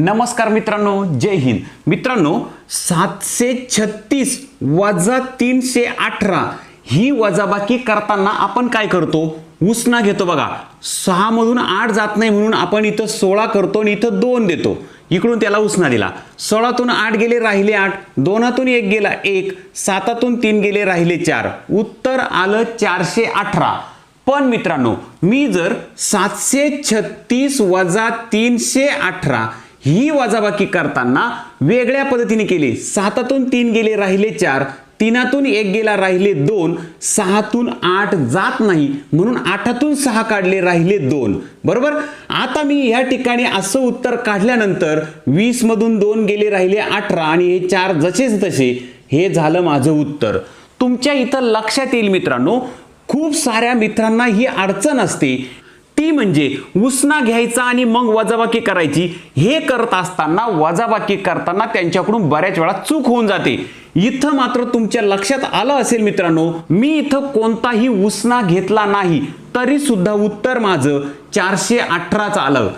नमस्कार मित्रांनो जय हिंद. मित्रांनो सातशे छत्तीस वजा तीनशे अठरा ही वजाबाकी करताना आपण काय करतो? उसना घेतो बघा. सहा मधून आठ जात नाही म्हणून आपण इथं सोळा करतो आणि इथं दोन देतो. इकडून त्याला उसना दिला. सोळातून आठ गेले राहिले आठ. दोनातून एक गेला एक. सातातून तीन गेले राहिले चार. उत्तर आलं चारशे अठरा. पण मित्रांनो मी जर सातशे छत्तीस वजा तीनशे अठरा ही वजाबाकी करताना वेगळ्या पद्धतीने केली. सातातून तीन गेले राहिले चार. तीनातून एक गेला राहिले दोन. सहातून आठ जात नाही. म्हणून आठातून सहा काढले राहिले दोन. बरोबर? आता मी या ठिकाणी असं उत्तर काढल्यानंतर वीस मधून दोन गेले राहिले अठरा आणि हे चार जसेच तसे हे झालं माझं उत्तर. तुमच्या इथं लक्षात येईल मित्रांनो खूप साऱ्या मित्रांना ही अडचण असते. ती म्हणजे उसना घ्यायचा आणि मग वजाबाकी करायची हे करत असताना वजाबाकी करताना त्यांच्याकडून बऱ्याच वेळा चूक होऊन जाते. इथं मात्र तुमच्या लक्षात आलं असेल मित्रांनो मी इथं कोणताही उसना घेतला नाही तरी सुद्धा उत्तर माझं चारशे अठराचं आलं.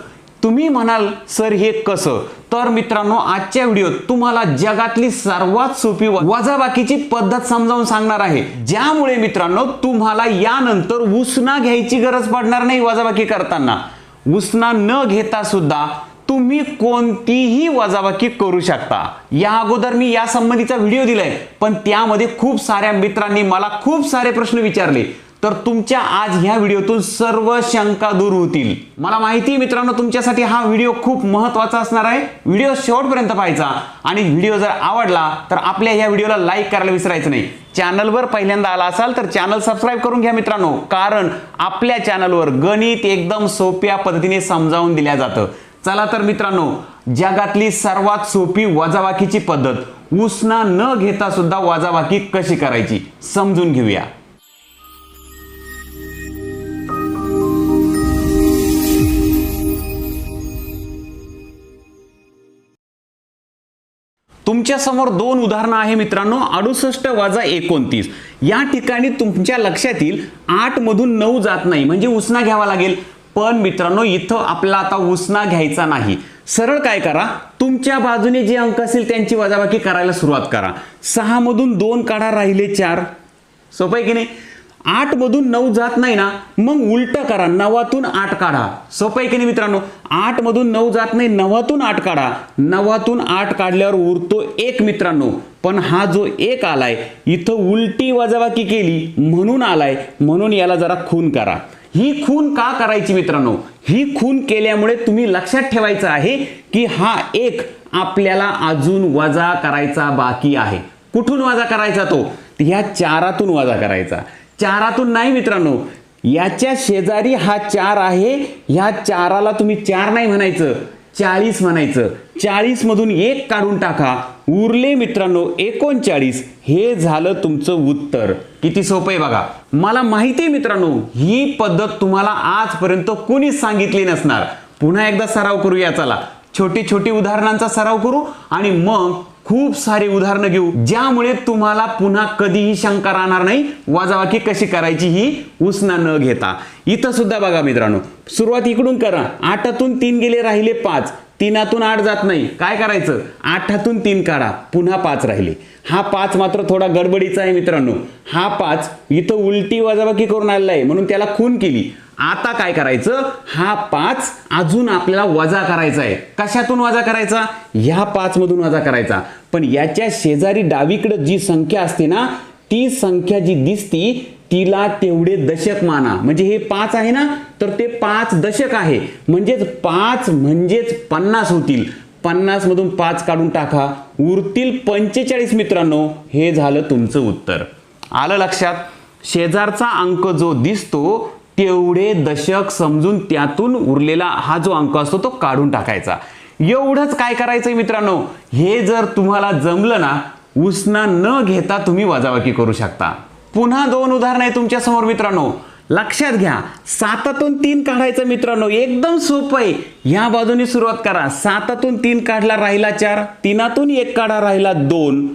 तुम्ही म्हणाल सर हे कसं? तर मित्रांनो आजच्या व्हिडिओत तुम्हाला जगातली सर्वात सोपी वजाबाकीची पद्धत समजावून सांगणार आहे. ज्यामुळे मित्रांनो तुम्हाला यानंतर उसना घ्यायची गरज पडणार नाही वजाबाकी करताना. उसना न घेता सुद्धा तुम्ही कोणतीही वजाबाकी करू शकता. या अगोदर मी या संबंधीचा व्हिडिओ दिलाय पण त्यामध्ये खूप साऱ्या मित्रांनी मला खूप सारे प्रश्न विचारले. तर तुमच्या आज ह्या व्हिडिओतून सर्व शंका दूर होतील. मला माहिती मित्रांनो तुमच्यासाठी हा व्हिडिओ खूप महत्त्वाचा असणार आहे. व्हिडिओ शेवटपर्यंत पाहायचा आणि व्हिडिओ जर आवडला तर आपल्या ह्या व्हिडिओला लाईक करायला विसरायचं नाही. चॅनलवर पहिल्यांदा आला असाल तर चॅनल सबस्क्राईब करून घ्या मित्रांनो. कारण आपल्या चॅनलवर गणित एकदम सोप्या पद्धतीने समजावून दिल्या जातं. चला तर मित्रांनो जगातली सर्वात सोपी वजावाकीची पद्धत उसना न घेता सुद्धा वजावाकी कशी करायची समजून घेऊया. तुमच्यासमोर दोन उदाहरणं आहे मित्रांनो. अडुसष्ट वजा एकोणतीस. या ठिकाणी तुमच्या लक्षात येईल आठ मधून नऊ जात नाही. म्हणजे उसना घ्यावा लागेल. पण मित्रांनो इथं आपला आता उसना घ्यायचा नाही. सरळ काय करा? तुमच्या बाजूने जे अंक असतील त्यांची वजाबाकी करायला सुरुवात करा. सहा मधून दोन काढा राहिले चार. सोपं आहे की नाही? आठ मधून नऊ जात नाही ना मग उलट करा नवातून आठ काढा. सोपं आहे की नाही मित्रांनो? आठ मधून नऊ जात नाही नवातून आठ काढा. नवातून आठ काढल्यावर उरतो एक मित्रांनो. पण हा जो एक आलाय इथं उलटी वजाबाकी केली म्हणून आलाय म्हणून याला जरा खून करा. ही खून का करायची मित्रांनो? ही खून केल्यामुळे तुम्ही लक्षात ठेवायचं आहे की हा एक आपल्याला अजून वजा करायचा बाकी आहे. कुठून वजा करायचा तो? ह्या चारातून वजा करायचा. चारातून नाही मित्रांनो. याच्या शेजारी हा चार आहे. ह्या चाराला तुम्ही चार नाही म्हणायचं. चाळीस म्हणायचं. चाळीस मधून एक काढून टाका. उरले मित्रांनो एकोणचाळीस. हे झालं तुमचं उत्तर. किती सोपं आहे बघा. मला माहिती आहे मित्रांनो ही पद्धत तुम्हाला आजपर्यंत कोणीच सांगितली नसणार. पुन्हा एकदा सराव करूया चला. छोटी छोटी उदाहरणांचा सराव करू आणि मग खूप सारे उदाहरणं घेऊ. ज्यामुळे तुम्हाला पुन्हा कधीही शंका राहणार नाही. वाजावाकी कशी करायची ही उसना न घेता. इथं सुद्धा बघा मित्रांनो सुरुवात इकडून करा. आठातून तीन गेले राहिले पाच. तीनातून आठ जात नाही. काय करायचं? आठातून तीन काढा. पुन्हा पाच राहिले. हा पाच मात्र थोडा गडबडीचा आहे मित्रांनो. हा पाच इथं उलटी वजाबाकी करून आलेला आहे. म्हणून त्याला खून केली. आता काय करायचं? हा पाच अजून आपल्याला वजा करायचा आहे. कशातून वजा करायचा? ह्या पाच मधून वजा करायचा. पण याच्या शेजारी डावीकडे जी संख्या असते ना ती संख्या जी दिसती तिला तेवढे दशक माना. म्हणजे हे पाच आहे ना तर ते पाच दशक आहे. म्हणजेच पाच म्हणजेच पन्नास होतील. पन्नास मधून पाच काढून टाका. उरतील पंचेचाळीस मित्रांनो. हे झालं तुमचं उत्तर. आलं लक्षात? शेजारचा अंक जो दिसतो तेवढे दशक समजून त्यातून उरलेला हा जो अंक असतो तो काढून टाकायचा. एवढंच काय करायचंय मित्रांनो? हे जर तुम्हाला जमलं ना उसना न घेता तुम्ही वजावाकी करू शकता. पुन्हा दोन उदाहरण आहे तुमच्यासमोर मित्रांनो. लक्षात घ्या सातातून तीन काढायचं मित्रांनो. एकदम सोपं आहे. ह्या बाजूने सुरुवात करा. सातातून तीन काढला राहिला चार. तीनातून एक काढा राहिला दोन.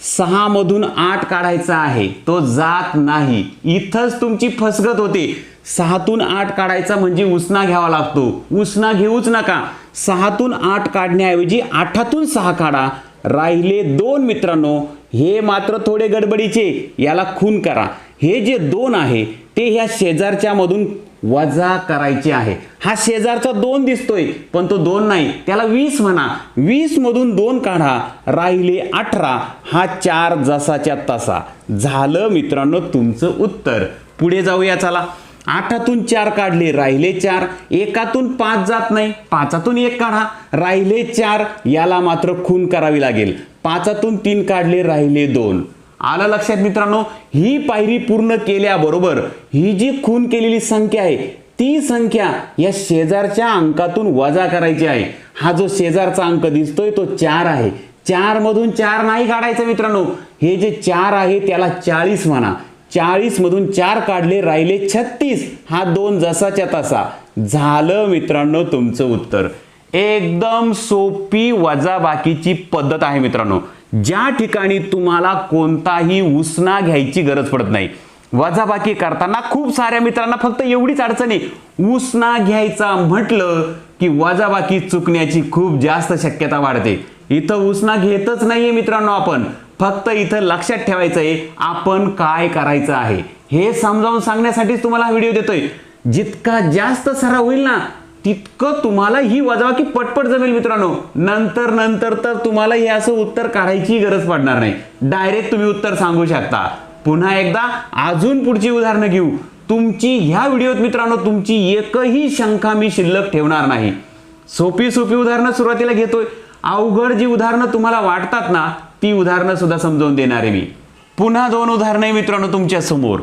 सहा मधून आठ काढायचा आहे. तो जात नाही. इथंच तुमची फसगत होते. सहातून आठ काढायचा म्हणजे उसना घ्यावा लागतो. उसना घेऊच नका. सहातून आठ काढण्याऐवजी आठातून सहा काढा. राहिले दोन मित्रांनो हे मात्र थोडे गडबडीचे. याला खून करा. हे जे दोन आहे ते ह्या शेजारच्या मधून वजा करायची आहे. हा शेजारचा दोन दिसतोय पण तो दोन नाही. त्याला वीस म्हणा. वीस मधून दोन काढा. राहिले अठरा. हा चार जसाच्या तसा. झालं मित्रांनो तुमचं उत्तर. पुढे जाऊया चला. आठातून चार काढले राहिले चार. एकातून पाच जात नाही. पाचातून एक काढा. राहिले चार याला मात्र खून करावी लागेल. पाचातून तीन काढले राहिले दोन. आलं लक्षात मित्रांनो? ही पायरी पूर्ण केल्याबरोबर ही जी खून केलेली संख्या आहे ती संख्या या शेजारच्या अंकातून वजा करायची आहे. हा जो शेजारचा अंक दिसतोय तो चार आहे. चार मधून चार नाही काढायचं मित्रांनो. हे जे चार आहे त्याला चाळीस म्हणा. चाळीस मधून चार काढले राहिले छत्तीस. हा दोन जसाच्या तसा. झालं मित्रांनो तुमचं उत्तर. एकदम सोपी वजाबाकीची पद्धत आहे मित्रांनो. ज्या ठिकाणी तुम्हाला कोणताही उसना घ्यायची गरज पडत नाही. वजाबाकी करताना खूप साऱ्या मित्रांना फक्त एवढीच अडचण आहे. उसना घ्यायचा म्हटलं की वजाबाकी चुकण्याची खूप जास्त शक्यता वाढते. इथं उसना घेतच नाहीये मित्रांनो आपण. फक्त इथं लक्षात ठेवायचं आहे आपण काय करायचं आहे. हे समजावून सांगण्यासाठीच तुम्हाला हा व्हिडिओ देतोय. जितका जास्त सराव होईल ना तितकं तुम्हाला ही वजाबाकी पटपट जमेल मित्रांनो. नंतर नंतर तर तुम्हाला हे असं उत्तर काढायची गरज पडणार नाही. डायरेक्ट तुम्ही उत्तर सांगू शकता. पुन्हा एकदा अजून पुढची उदाहरणं घेऊ. तुमची ह्या व्हिडिओत मित्रांनो तुमची एकही शंका मी शिल्लक ठेवणार नाही. सोपी सोपी उदाहरणं सुरुवातीला घेतोय. अवघड जी उदाहरणं तुम्हाला वाटतात ना ती उदाहरणं सुद्धा समजावून देणार आहे मी. पुन्हा दोन उदाहरणं आहे मित्रांनो तुमच्यासमोर.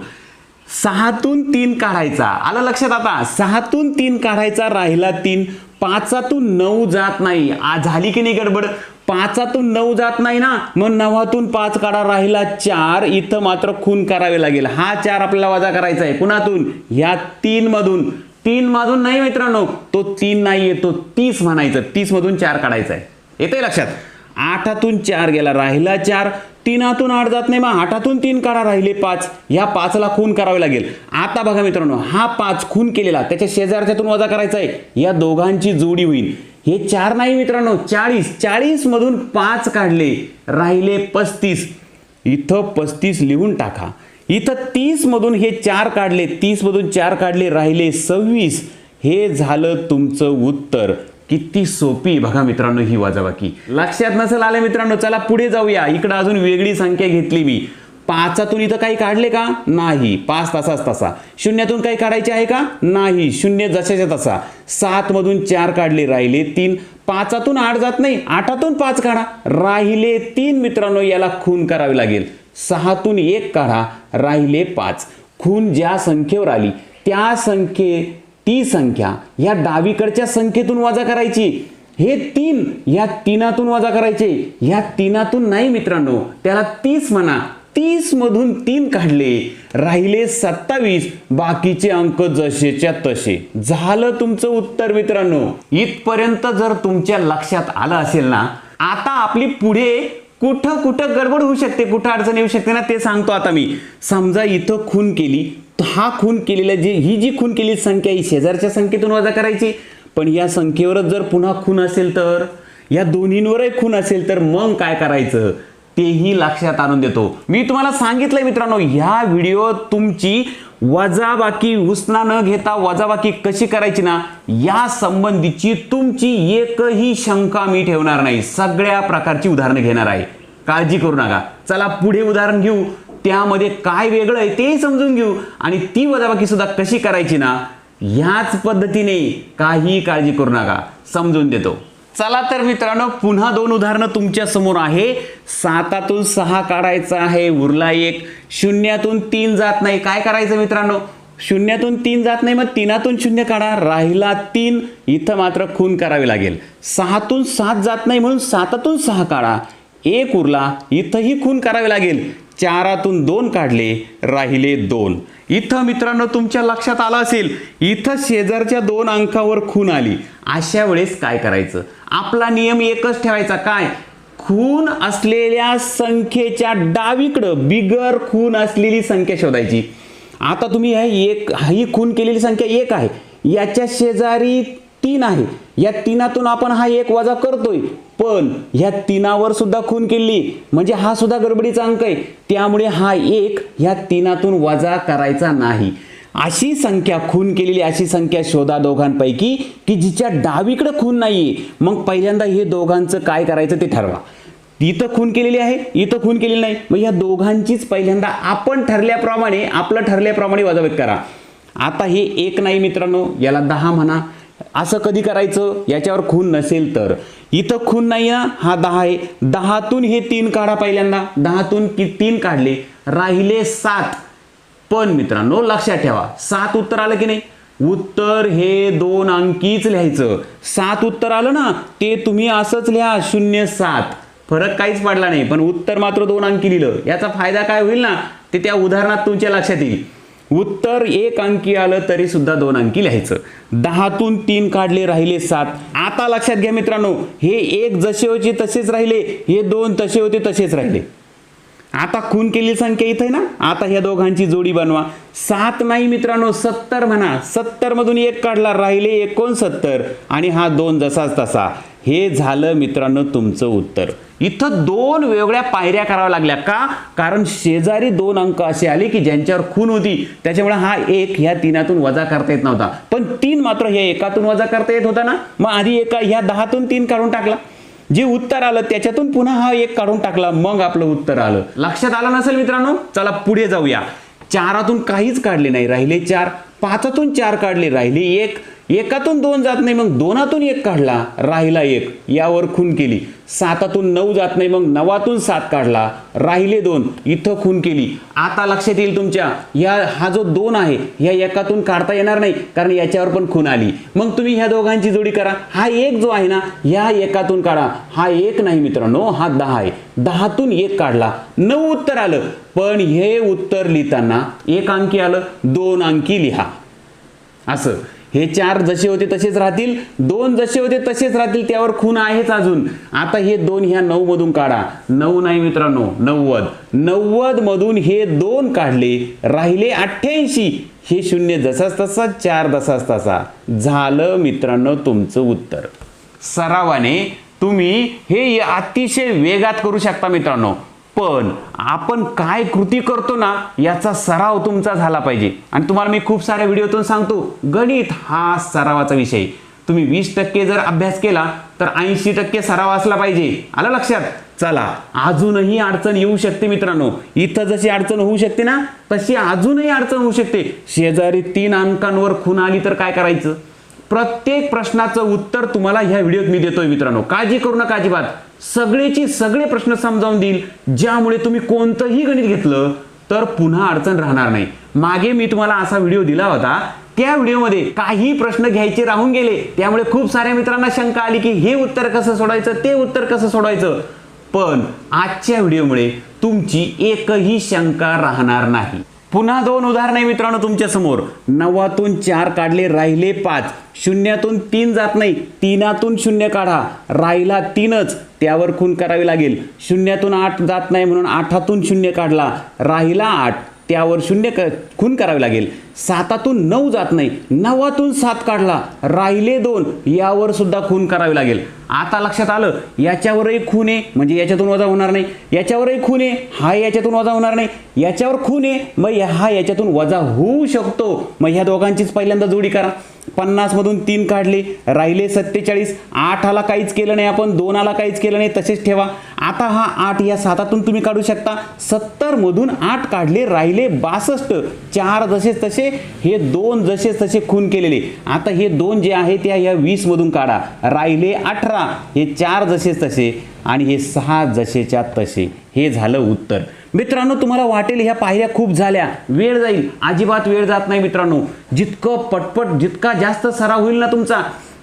सहातून तीन काढायचा. आला लक्षात आता? सहातून तीन काढायचा राहिला तीन. पाचातून नऊ जात नाही. आ झाली की नाही गडबड? पाचातून नऊ जात नाही ना? मग नवातून पाच काढा राहिला चार. इथं मात्र खून करावे लागेल. हा चार आपल्याला वजा करायचा आहे. कुणातून? ह्या तीन मधून तीन मधून नाही मित्रांनो. तो तीन नाही येतो तीस म्हणायचं. तीस मधून चार काढायचा आहे. येतंय लक्षात? आठातून चार गेला राहिला चार. तीनातून आठ जात नाही मग आठातून तीन काढा राहिले पाच. ह्या पाचला खून करावे लागेल. आता बघा मित्रांनो हा पाच खून केलेला त्याच्या शेजारच्यातून वजा करायचा आहे. या दोघांची जोडी होईल. हे चार नाही मित्रांनो चाळीस. चाळीस मधून पाच काढले राहिले पस्तीस. इथं पस्तीस लिहून टाका. इथं तीस मधून हे चार काढले तीस मधून चार काढले राहिले सव्वीस. हे झालं तुमचं उत्तर. किती सोपी बघा मित्रांनो ही वाजाबाकी. लक्षात नसेल आले मित्रांनो चला पुढे जाऊया. इकडं अजून वेगळी संख्या घेतली मी. पाचातून इथं काही काढले का? नाही. पाच तासाच तसा. शून्यातून काही काढायचे आहे का? नाही. शून्य जशाच्या तसा. सात मधून चार काढले राहिले तीन. पाचातून आठ जात नाही. आठातून पाच काढा. राहिले तीन मित्रांनो याला खून करावे लागेल. सहातून एक काढा. राहिले पाच. खून ज्या संख्येवर आली त्या संख्ये ती संख्या या डावीकडच्या संख्येतून वजा करायची. हे तीन या तीनातून वजा करायचे. या तीनातून नाही मित्रांनो त्याला तीस म्हणा. तीस मधून तीन काढले. राहिले सत्तावीस बाकीचे अंक जसेच्या तसे. झालं तुमचं उत्तर मित्रांनो. इथपर्यंत जर तुमच्या लक्षात आलं असेल ना आता आपली पुढे कुठं कुठं गडबड होऊ शकते कुठं अडचण येऊ शकते ना ते सांगतो आता मी. समजा इथं खून केली हा खून केलेला जी ही जी खून केलेली संख्या ही शेजारच्या संख्येतून वजा करायची. पण या संख्येवरच जर पुन्हा खून असेल तर या दोन्हींवरही खून असेल तर मग काय करायचं? तेही लक्षात आणून देतो. मी तुम्हाला सांगितलंय मित्रांनो ह्या व्हिडिओ तुमची वजाबाकी उसना न घेता वजाबाकी कशी करायची ना या संबंधीची तुमची एकही शंका मी ठेवणार नाही. सगळ्या प्रकारची उदाहरणं घेणार आहे. काळजी करू नका. चला पुढे उदाहरण घेऊ. त्यामध्ये काय वेगळं आहे ते समजून घेऊ. आणि ती वजाबाकी सुद्धा कशी करायची ना ह्याच पद्धतीने काही काळजी करू नका. समजून देतो. चला तर मित्रांनो पुन्हा दोन उदाहरणं तुमच्यासमोर आहे. सातातून सहा काढायचा आहे उरला एक. शून्यातून तीन जात नाही. काय करायचं मित्रांनो? शून्यातून तीन जात नाही मग तीनातून शून्य काढा. राहिला तीन. इथं मात्र खून करावी लागेल. सहातून सात जात नाही म्हणून सातातून सहा काढा. एक उरला. इथंही खून करावे लागेल. चारातून दोन काढले राहिले दोन. इथं मित्रांनो तुमच्या लक्षात आलं असेल इथं शेजारच्या दोन अंकावर खून आली. अशा वेळेस काय करायचं? आपला नियम एकच ठेवायचा काय? खून असलेल्या संख्येच्या डावीकडं बिगर खून असलेली संख्या शोधायची. आता तुम्ही हे एक ही खून केलेली संख्या एक आहे. याच्या शेजारी तीन आहे. या तीनातून आपण हा एक वजा करतोय. पण ह्या तीनावर सुद्धा खून केली. म्हणजे हा सुद्धा गडबडीचा अंक आहे. त्यामुळे हा एक ह्या तीनातून वजा करायचा नाही. अशी संख्या खून केलेली अशी संख्या शोधा दोघांपैकी की जिच्या डावीकडे खून नाहीये. मग पहिल्यांदा हे दोघांचं काय करायचं ते ठरवा. इथं खून केलेली आहे इथं खून केलेली नाही. मग या दोघांचीच पहिल्यांदा आपण ठरल्याप्रमाणे आपलं ठरल्याप्रमाणे वजावत करा. आता हे एक नाही मित्रांनो याला दहा म्हणा. असं कधी करायचं? याच्यावर खून नसेल तर. इथं खून नाही ना हा दहा आहे. दहातून हे तीन काढा पहिल्यांदा. दहातून की तीन काढले. राहिले सात. पण मित्रांनो लक्षात ठेवा. सात उत्तर आलं की नाही? उत्तर हे दोन अंकीच लिहायचं. सात उत्तर आलं ना ते तुम्ही असंच लिहा शून्य सात. फरक काहीच पडला नाही. पण उत्तर मात्र दोन अंकी लिहिलं याचा फायदा काय होईल ना? ते त्या उदाहरणात तुमच्या लक्षात येईल. उत्तर एक अंकी आलं तरी सुद्धा दोन अंकी लिहायचं. दहातून तीन काढले राहिले सात. आता लक्षात घ्या मित्रांनो हे एक जसे होते तसेच राहिले हे दोन तसे होते तसेच राहिले. आता खून केलेली संख्या इथे ना? आता ह्या दोघांची जोडी बनवा. सात नाही मित्रांनो सत्तर म्हणा. सत्तर मधून एक काढला राहिले एकोणसत्तर. आणि हा दोन जसाच तसा. हे झालं मित्रांनो तुमचं उत्तर. इथं दोन वेगळ्या पायऱ्या कराव्या लागल्या. का? कारण शेजारी दोन अंक असे आले की ज्यांच्यावर खून होती त्याच्यामुळे हा एक ह्या तीनातून वजा करता येत नव्हता. पण तीन मात्र ह्या एकातून वजा करता येत होता ना? मग आधी एका ह्या दहातून तीन काढून टाकला. जे उत्तर आलं त्याच्यातून पुन्हा हा एक काढून टाकला. मग आपलं उत्तर आलं. लक्षात आलं नसेल मित्रांनो? चला पुढे जाऊया. चारातून काहीच काढले नाही. राहिले चार. पाचातून चार काढले. राहिले एक. एकातून दोन जात नाही मग दोनातून एक काढला राहिला एक. यावर खून केली. सातातून नऊ जात नाही मग नवातून सात काढला राहिले दोन. इथं खून केली. आता लक्षात येईल तुमच्या ह्या हा जो दोन आहे ह्या एकातून काढता येणार नाही कारण याच्यावर पण खून आली. मग तुम्ही ह्या दोघांची जोडी करा. हा एक जो आहे ना ह्या एकातून काढा. हा एक नाही मित्रांनो हा दहा आहे. दहातून एक काढला. नऊ उत्तर आलं. पण हे उत्तर लिहिताना एक अंकी आलं. दोन अंकी लिहा. असं. हे चार जसे होते तसेच राहतील. दोन जसे होते तसेच राहतील त्यावर खून आहेच अजून. आता हे दोन ह्या नऊ मधून काढा. नऊ नाही मित्रांनो नव्वद. नव्वद मधून हे दोन काढले राहिले अठ्ठ्याऐंशी. हे शून्य जसाच तसा चार जसाच तसा झालं मित्रांनो तुमचं उत्तर. सरावाने तुम्ही हे अतिशय वेगात करू शकता मित्रांनो. पण आपण काय कृती करतो ना याचा सराव तुमचा झाला पाहिजे. आणि तुम्हाला मी खूप साऱ्या व्हिडिओतून सांगतो गणित हा सरावाचा विषय. तुम्ही वीस टक्के जर अभ्यास केला तर ऐंशी टक्के सराव असला पाहिजे. आलं लक्षात? चला अजूनही अडचण येऊ शकते मित्रांनो. इथं जशी अडचण होऊ शकते ना तशी अजूनही अडचण होऊ शकते. शेजारी तीन अंकांवर खून आली तर काय करायचं? प्रत्येक प्रश्नाचं उत्तर तुम्हाला ह्या व्हिडिओत मी देतोय मित्रांनो. काळजी करू नका अजिबात. सगळेची सगळे प्रश्न समजावून देईल. ज्यामुळे तुम्ही कोणतंही गणित घेतलं तर पुन्हा अडचण राहणार नाही. मागे मी तुम्हाला असा व्हिडिओ दिला होता. त्या व्हिडिओमध्ये काही प्रश्न घ्यायचे राहून गेले. त्यामुळे खूप साऱ्या मित्रांना शंका आली की हे उत्तर कसं सोडायचं ते उत्तर कसं सोडायचं पण आजच्या व्हिडिओमुळे तुमची एकही शंका राहणार नाही. पुन्हा दोन उदाहरण आहे मित्रांनो तुमच्यासमोर नवातून चार काढले राहिले पाच. शून्यातून तीन जात नाही तीनातून शून्य काढा. राहिला तीनच त्यावर खून करावी लागेल. शून्यातून आठ जात नाही म्हणून आठातून शून्य काढला. राहिला आठ. त्यावर शून्य क खून करावे लागेल. सातातून नऊ जात नाही. नवातून सात काढला. राहिले दोन. यावर सुद्धा खून करावे लागेल. आता लक्षात आलं याच्यावरही खून आहे. म्हणजे याच्यातून वजा होणार नाही. याच्यावरही खून आहे. हा याच्यातून वजा होणार नाही. याच्यावर खून आहे. मग हा याच्यातून वजा होऊ शकतो. मग ह्या दोघांचीच पहिल्यांदा जोडी करा. पन्नासमधून तीन काढले. राहिले सत्तेचाळीस. आठाला काहीच केलं नाही आपण. दोनाला काहीच केलं नाही. तसेच ठेवा. आता हा आठ या सातातून तुम्ही काढू शकता. सत्तर मधून आठ काढले राहिले बासष्ट. चार जसेच तसे हे दोन जसेच तसे खून केलेले. आता हे दोन जे आहे त्या या वीस मधून काढा. राहिले अठरा हे चार जसेच तसे आणि हे सहा जसेच्या तसे. हे झालं उत्तर. मित्रांनो तुम्हाला वाटेल ह्या पायऱ्या खूप झाल्या. वेळ जाईल. अजिबात वेळ जात नाही मित्रांनो. जितकं पटपट जितका जास्त सराव होईल ना तुमचा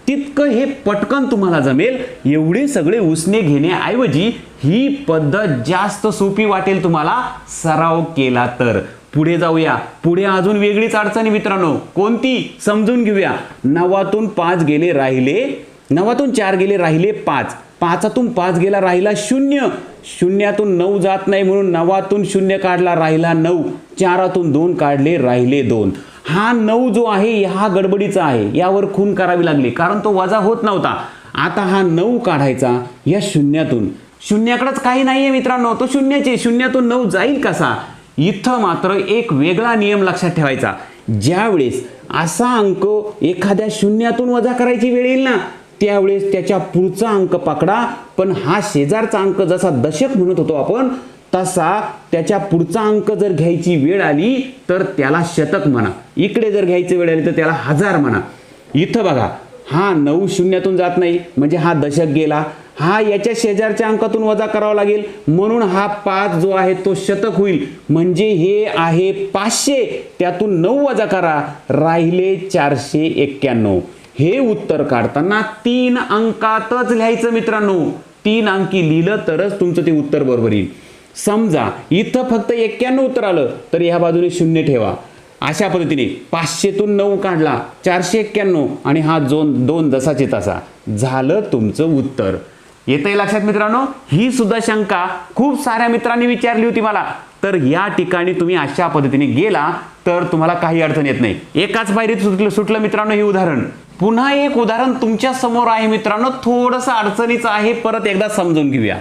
तितकं हे पटकन तुम्हाला जमेल. एवढे सगळे उसने घेण्याऐवजी ही पद्धत जास्त सोपी वाटेल तुम्हाला. सराव केला तर. पुढे जाऊया. पुढे अजून वेगळीच अडचणी मित्रांनो. कोणती? समजून घेऊया. नवातून पाच गेले राहिले. नवातून चार गेले राहिले पाच. पाचातून पाच गेला राहिला शून्य. शून्यातून नऊ जात नाही म्हणून नवातून शून्य काढला राहिला नऊ. चारातून दोन काढले राहिले दोन. हा नऊ जो आहे हा गडबडीचा आहे यावर खून करावी लागली. कारण तो वजा होत नव्हता. आता हा नऊ काढायचा या शून्यातून. शून्याकडेच काही नाहीये मित्रांनो. तो शून्याचे शून्यातून नऊ जाईल कसा? इथं मात्र एक वेगळा नियम लक्षात ठेवायचा. ज्यावेळेस असा अंक एखाद्या शून्यातून वजा करायची वेळ येईल ना त्यावेळेस त्याच्या पुढचा अंक पकडा. पण हा शेजारचा अंक जसा दशक म्हणत होतो आपण तसा त्याच्या पुढचा अंक जर घ्यायची वेळ आली तर त्याला शतक म्हणा. इकडे जर घ्यायची वेळ आली तर त्याला हजार म्हणा. इथं बघा हा नऊ शून्यातून जात नाही म्हणजे हा दशक गेला. हा याच्या शेजारच्या अंकातून वजा करावा लागेल. म्हणून हा पाच जो आहे तो शतक होईल. म्हणजे हे आहे पाचशे. त्यातून नऊ वजा करा. राहिले चारशे एक्क्याण्णव. हे उत्तर काढताना तीन अंकातच लिहायचं मित्रांनो. तीन अंकी लिहिलं तरच तुमचं ते उत्तर बरोबर येईल. समजा इथं फक्त एक्क्याण्णव उत्तर आलं तर ह्या बाजूने शून्य ठेवा. अशा पद्धतीने पाचशेतून नऊ काढला चारशे एक्क्याण्णव आणि हा जोन दोन जसाचे तसा. झालं तुमचं उत्तर. येतंय लक्षात मित्रांनो? ही सुद्धा शंका खूप साऱ्या मित्रांनी विचारली होती मला. तर या ठिकाणी तुम्ही अशा पद्धतीने गेला तर तुम्हाला काही अडचण येत नाही. एकाच पायरीत सुटलं सुटलं मित्रांनो हे उदाहरण. पुन्हा एक उदाहरण तुमच्यासमोर आहे मित्रांनो. थोडंसं अडचणीचं आहे परत एकदा समजून घेऊया.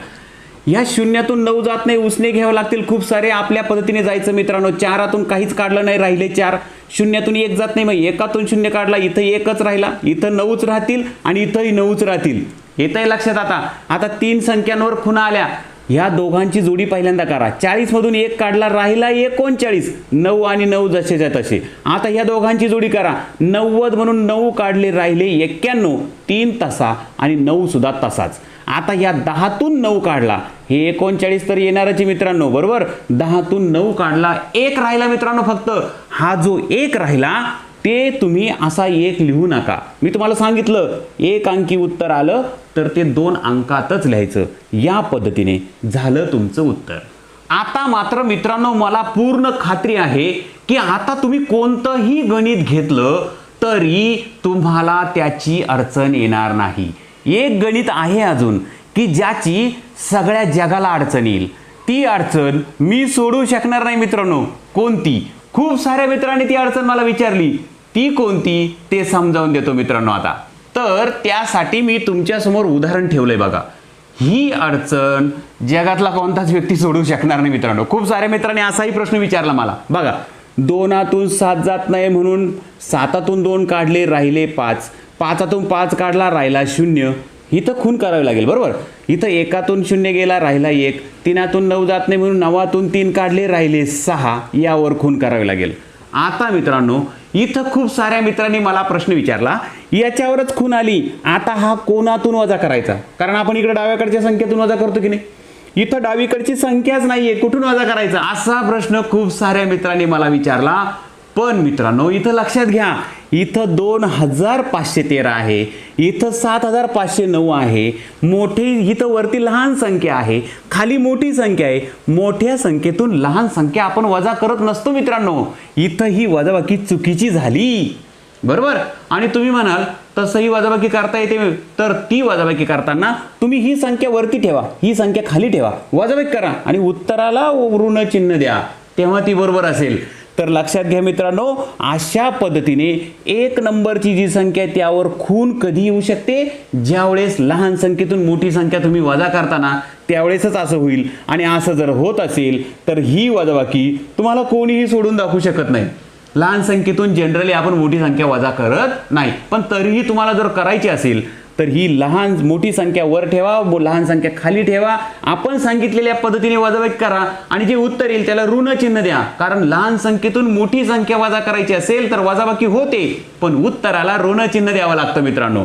या शून्यातून नऊ जात नाही उसने घ्यावं लागतील खूप सारे. आपल्या पद्धतीने जायचं मित्रांनो चारातून काहीच काढलं नाही राहिले चार. शून्यातून एक जात नाही मग एकातून शून्य काढला इथं एकच राहिला. इथं नऊच राहतील आणि इथंही नऊच राहतील. येतंय लक्षात आता. आता तीन संख्यांवर खुणा आल्या. ह्या दोघांची जोडी पहिल्यांदा करा. चाळीसमधून एक काढला राहिला एकोणचाळीस. नऊ आणि नऊ जसेच्या तसे. आता ह्या दोघांची जोडी करा. नव्वद म्हणून नऊ काढले राहिले एक्क्याण्णव. तीन तसा आणि नऊ सुद्धा तसाच. आता या दहातून नऊ काढला. हे एकोणचाळीस तर येणारच आहे मित्रांनो बरोबर? दहातून नऊ काढला एक राहिला मित्रांनो फक्त. हा जो एक राहिला ते तुम्ही असा एक लिहू नका. मी तुम्हाला सांगितलं एक अंकी उत्तर आलं तर ते दोन अंकातच लिहायचं. या पद्धतीने झालं तुमचं उत्तर. आता मात्र मित्रांनो मला पूर्ण खात्री आहे की आता तुम्ही कोणतंही गणित घेतलं तरी तुम्हाला त्याची अडचण येणार नाही. एक गणित आहे अजून की ज्याची सगळ्या जगाला अडचण येईल. ती अडचण मी सोडू शकणार नाही मित्रांनो. कोणती? खूप साऱ्या मित्रांनी ती अडचण मला विचारली. ती कोणती? ते समजावून देतो मित्रांनो आता. तर त्यासाठी मी तुमच्यासमोर उदाहरण ठेवलंय बघा. ही अडचण जगातला कोणताच व्यक्ती सोडू शकणार नाही मित्रांनो. खूप साऱ्या मित्रांनी असाही प्रश्न विचारला मला. बघा दोनातून सात जात नाही म्हणून सातातून दोन काढले राहिले पाच. पाचातून पाच काढला राहिला शून्य. इथं खून करावी लागेल बरोबर? इथं एकातून शून्य गेला राहिला एक. तीनातून नऊ जात नाही म्हणून नवातून तीन काढले राहिले सहा. यावर खून करावी लागेल. आता मित्रांनो इथं खूप साऱ्या मित्रांनी मला प्रश्न विचारला. याच्यावरच खून आली. आता हा कोणातून वजा करायचा? कारण आपण इकडे डाव्याकडच्या संख्येतून वजा करतो की नाही? इथं डावीकडची संख्याच नाहीये. कुठून वजा करायचा? असा प्रश्न खूप साऱ्या मित्रांनी मला विचारला. पण मित्रांनो इथं लक्षात घ्या इथं दोन हजार पाचशे तेरा आहे इथं सात हजार पाचशे नऊ आहे मोठी इथं वरती लहान संख्या आहे खाली मोठी संख्या आहे मोठ्या संख्येतून लहान संख्या आपण वजा करत नसतो मित्रांनो. इथं ही वजाबाकी चुकीची झाली. बरोबर? आणि तुम्ही म्हणाल तसंही वजाबाकी करता येते तर ती वजाबाकी करताना तुम्ही ही संख्या वरती ठेवा ही संख्या खाली ठेवा वजाबाकी करा आणि उत्तराला ऋण चिन्ह द्या. तेव्हा ती बरोबर असेल. तर लक्षात घ्या मित्रांनो अशा पद्धतीने एक नंबरची जी संख्या आहे त्यावर खून कधी येऊ शकते? ज्यावेळेस लहान संख्येतून मोठी संख्या तुम्ही वजा करताना त्यावेळेसच असं होईल. आणि असं जर होत असेल तर ही वजाबाकी तुम्हाला कोणीही सोडून दाखवू शकत नाही. लहान संख्येतून जनरली आपण मोठी संख्या वजा करत नाही. पण तरीही तुम्हाला जर करायची असेल तर ही लहान मोठी संख्या वर ठेवा लहान संख्या खाली ठेवा. आपण सांगितलेल्या पद्धतीने वजाबाकी करा. आणि जे उत्तर येईल त्याला ऋण चिन्ह द्या. कारण लहान संख्येतून मोठी संख्या वजा करायची असेल तर वजाबाकी होते. पण उत्तराला ऋण चिन्ह द्यावं लागतं मित्रांनो.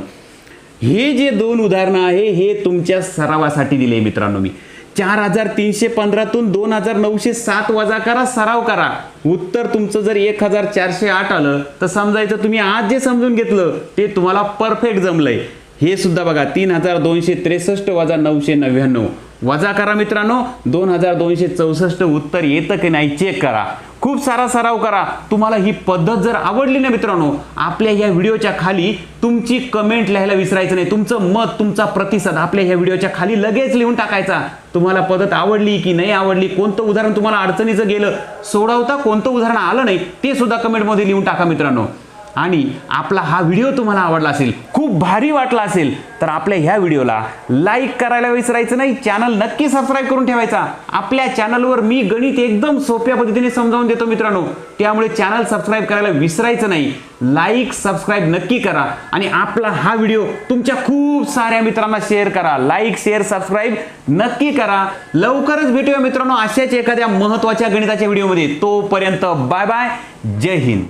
हे जे दोन उदाहरणं आहे हे तुमच्या सरावासाठी दिले मित्रांनो मी. चार हजार तीनशे पंधरातून दोन हजार नऊशे सात वजा करा सराव करा. उत्तर तुमचं जर एक हजार चारशे आठ आलं तर समजायचं तुम्ही आज जे समजून घेतलं ते तुम्हाला परफेक्ट जमलंय. हे सुद्धा बघा तीन हजार दोनशे त्रेसष्ट वजा नऊशे नव्याण्णव. वजा करा मित्रांनो दोन हजार दोनशे चौसष्ट उत्तर येतं की नाही चेक करा. खूप सारा सराव करा. तुम्हाला ही पद्धत जर आवडली ना मित्रांनो आपल्या या व्हिडिओच्या खाली तुमची कमेंट लिहायला विसरायचं नाही. तुमचं मत तुमचा प्रतिसाद आपल्या ह्या व्हिडिओच्या खाली लगेच लिहून टाकायचा. तुम्हाला पद्धत आवडली की नाही आवडली कोणतं उदाहरण तुम्हाला अडचणीचं गेलं सोडवता कोणतं उदाहरण आलं नाही ते सुद्धा कमेंटमध्ये लिहून टाका मित्रांनो. आणि आपला हा व्हिडिओ तुम्हाला आवडला असेल खूप भारी वाटला असेल तर आपल्या ह्या व्हिडिओला लाईक करायला विसरायचं नाही चॅनल नक्की सबस्क्राईब करून ठेवायचा. आपल्या चॅनलवर मी गणित एकदम सोप्या पद्धतीने समजावून देतो मित्रांनो. त्यामुळे चॅनल सबस्क्राईब करायला विसरायचं नाही. लाईक सबस्क्राईब नक्की करा. आणि आपला हा व्हिडिओ तुमच्या खूप साऱ्या मित्रांना शेअर करा. लाईक शेअर सबस्क्राईब नक्की करा. लवकरच भेटूया मित्रांनो अशाच एखाद्या महत्त्वाच्या गणिताच्या व्हिडिओमध्ये. तोपर्यंत बाय बाय जय हिंद.